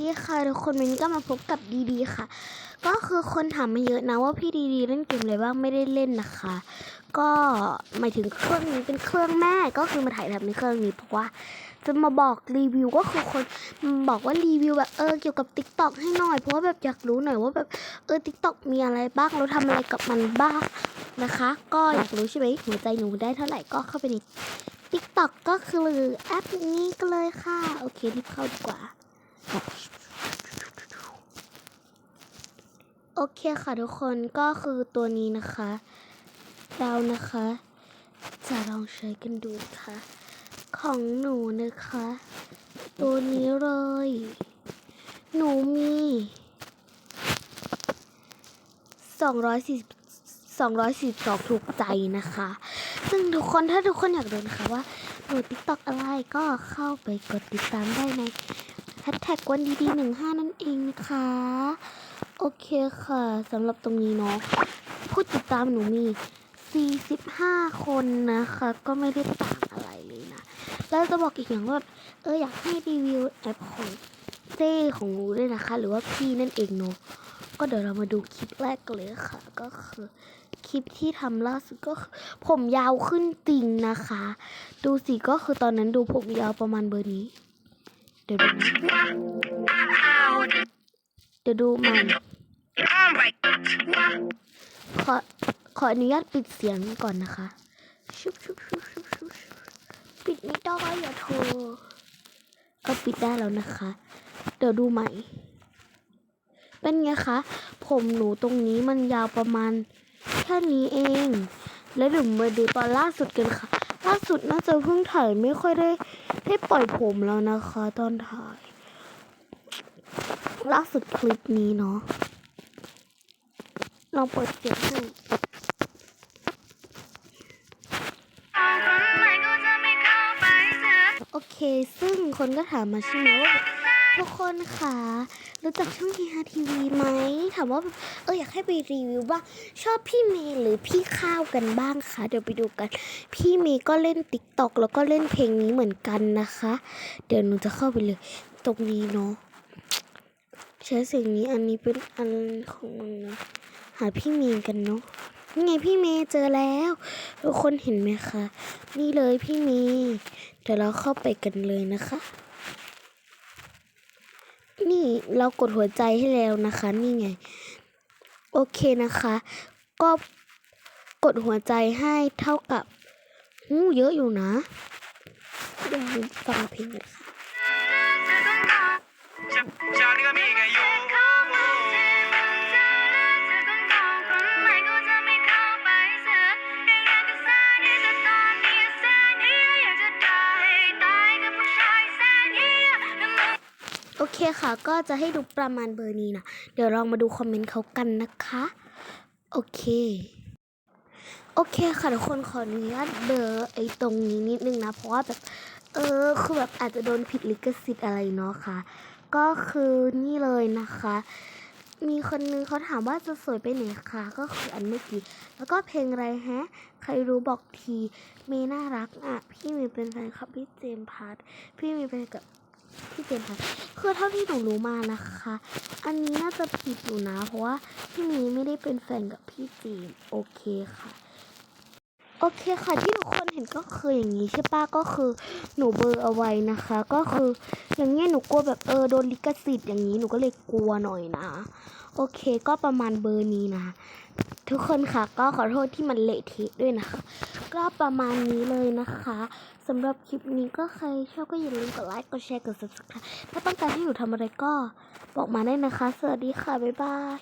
ดีค่ะทุกคนวันนี้ก็มาพบกับดีดีค่ะ ก็คือคนถามมาเยอะนะว่าพี่ดีดีเล่นเกมอะไรบ้างไม่ได้เล่นนะคะ ก็หมายถึงเครื่องนี้เป็นเครื่องแม่ก็คือมาถ่ายทำในเครื่องนี้เพราะว่า จะมาบอกรีวิวก็คือคนบอกว่ารีวิวแบบเออเกี่ยวกับ t ิ k t o k ให้หน่อยเพราะว่าแบบอยากรู้หน่อยว่าแบบเออ t ิ k t o k มีอะไรบ้างเราทำอะไรกับมันบ้างนะคะ ก็อยากรู้ใช่ไหมหัวใจหนูได้เท่าไหร่ก็เข้าไปใน t ิ k t o k ก็คือแอปนี้ก็เลยค่ะ โอเครีบเข้าดีกว่า โอเคค่ะทุกคนก็คือตัวนี้นะคะ เรานะคะ จะลองใช้กันดูค่ะ ของหนูนะคะ ตัวนี้เลย หนูมี240 242ถูกใจนะคะ ซึ่งทุกคนถ้าทุกคนอยากดูนะคะว่าหนูติ๊กต็อกอะไรก็เข้าไปกดติดตามได้ใน แฮชแท็กวันดีๆหนึ่งห้านั่นเองนะคะ โอเคค่ะสำหรับตรงนี้เนาะผู้ติดตามหนูมี 45 คนนะคะ ก็ไม่ได้ต่างอะไรเลยนะ แล้วจะบอกอีกอย่างว่า เอออยากให้รีวิวแอปของเจ้ของหนูด้วยนะคะ หรือว่าพี่นั่นเองเนาะก็เดี๋ยวเรามาดูคลิปแรกกันเลยค่ะ ก็คือคลิปที่ทำล่าสุดก็คือผมยาวขึ้นจริงนะคะ ดูสิก็คือตอนนั้นดูผมยาวประมาณเบอร์นี้ ดี๋ยวดูเดี๋ยวดูใหม่ขอขออนุญาตปิดเสียงก่อนนะคะ ชุบชุบชุบชุบชุบปิดไม่ได้อย่าโทรก็ปิดได้แล้วนะคะ เดี๋ยวดูใหม่ เป็นไงคะ ผมหนูตรงนี้มันยาวประมาณแค่นี้เอง แล้วเดี๋ยวมาดูตอนล่าสุดกันค่ะ ล่าสุดน่าจะเพิ่งถ่ายไม่ค่อยได้ ได้ปล่อยผมแล้วนะคะ ตอนถ่าย ล่าสุดคลิปนี้เนาะลองเปิดเสียงให้โอเค ซึ่งคนก็ถามมาใช่ไหมว่าทุกคนค่ะ รู้จักช่องทีฮาทีวีไหมถามว่าเอออยากให้ไปรีวิวว่าชอบพี่เมย์หรือพี่ข้าวกันบ้างคะเดี๋ยวไปดูกัน พี่เมย์ก็เล่นติ๊กต็อกแล้วก็เล่นเพลงนี้เหมือนกันนะคะ เดี๋ยวหนูจะเข้าไปเลย ตรงนี้เนาะใช้เสียงนี้อันนี้เป็นอันของมันนะหาพี่เมย์กันเนาะนี่ไงพี่เมย์เจอแล้วทุกคนเห็นไหมคะ นี่เลยพี่เมย์เดี๋ยวเราเข้าไปกันเลยนะคะ เรากดหัวใจให้แล้วนะคะ นี่ไง โอเคนะคะ ก็กดหัวใจให้เท่ากับหูเยอะอยู่นะเดี๋ยวฟังเพลงกันค่ะ โอเคค่ะ ก็จะให้ดูประมาณเบอร์นี้นะเดี๋ยวลองมาดูคอมเมนต์เขากันนะคะ โอเคโอเคค่ะทุกคนขออนุญาตเบอร์ไอ้ตรงนี้นิดนึงนะ เพราะว่าแบบเออคือแบบอาจจะโดนผิดลิขสิทธิ์อะไรเนาะค่ะ ก็คือนี่เลยนะคะ มีคนนึงเขาถามว่าจะสวยไปไหนคะก็คืออันเมื่อกี้แล้วก็เพลงอะไรฮะ ใครรู้บอกทีเมน่ารักอะ พี่มย์เป็นแฟนคลับพี่เจมพาร์ทพี่มย์เป็นกับ พี่เจมส์พาร์ทคือเท่าที่หนูรู้มานะคะ อันนี้น่าจะผิดอยู่นะ เพราะว่าพี่มีไม่ได้เป็นแฟนกับพี่เจมส์โอเคค่ะ โอเคค่ะที่ทุกคนเห็นก็คืออย่างนี้ใช่ปะก็คือหนูเบอร์เอาไว้นะคะ ก็คืออย่างเงี้ยหนูกลัวแบบเออโดนลิขสิทธิ์อย่างนี้หนูก็เลยกลัวหน่อยนะโอเคก็ประมาณเบอร์นี้นะ ทุกคนค่ะก็ขอโทษที่มันเละเทะด้วยนะคะ ก็ประมาณนี้เลยนะคะสำหรับคลิปนี้ก็ใครชอบก็อย่าลืมกดไลค์กดแชร์กด subscribe ถ้าต้องการให้หนูทำอะไรก็บอกมาได้นะคะ สวัสดีค่ะ บ๊ายบาย